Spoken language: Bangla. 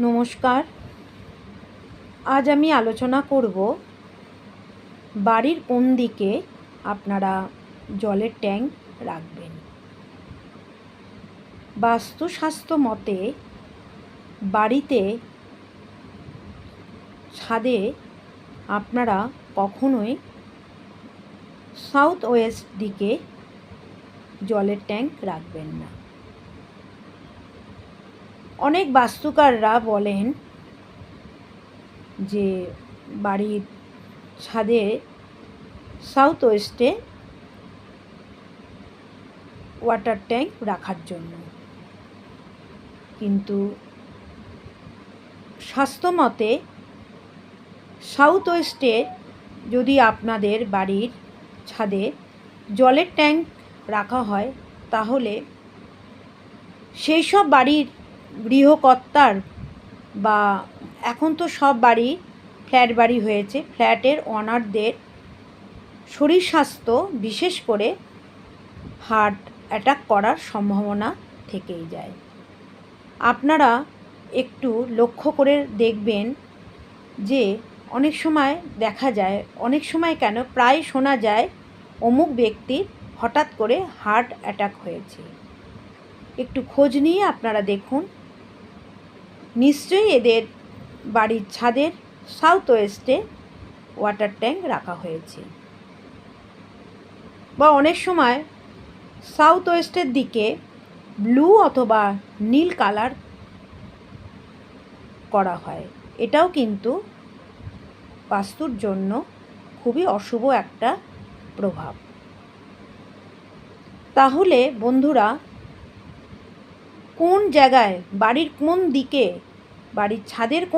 নমস্কার। আজ আমি আলোচনা করব বাড়ির কোন দিকে আপনারা জলের ট্যাঙ্ক রাখবেন। বাস্তুস্বাস্থ্য মতে বাড়িতে ছাদে আপনারা কখনোই সাউথ ওয়েস্ট দিকে জলের ট্যাঙ্ক রাখবেন না। অনেক বাস্তুকাররা বলেন যে বাড়ির ছাদে সাউথ ওয়েস্টে ওয়াটার ট্যাঙ্ক রাখার জন্য। কিন্তু স্বাস্থ্যমতে সাউথ ওয়েস্টে যদি আপনাদের বাড়ির ছাদে জলের ট্যাঙ্ক রাখা হয়, তাহলে সেই সব বাড়ির গৃহকর্তার বা এখন তো সব বাড়ি ফ্ল্যাট বাড়ি হয়েছে। ফ্ল্যাটের অনারদের শরীর স্বাস্থ্য বিশেষ করে হার্ট অ্যাটাক করার সম্ভাবনা থেকেই যায়। আপনারা একটু লক্ষ্য করে দেখবেন যে অনেক সময় দেখা যায়, অনেক সময় কেন প্রায় শোনা যায় অমুক ব্যক্তির হঠাৎ করে হার্ট অ্যাটাক হয়েছে। একটু খোঁজ নিয়ে আপনারা দেখুন নিশ্চয়ই এদের বাড়ির ছাদের সাউথ ওয়েস্টে ওয়াটার ট্যাঙ্ক রাখা হয়েছে। বা অনেক সময় সাউথ ওয়েস্টের দিকে ব্লু অথবা নীল কালার করা হয়। এটাও কিন্তু বাস্তুর জন্য খুবই অশুভ একটা প্রভাব। তাহলে বন্ধুরা কোন জায়গায় বাড়ির কোন দিকে বাড়ির ছাদের কোন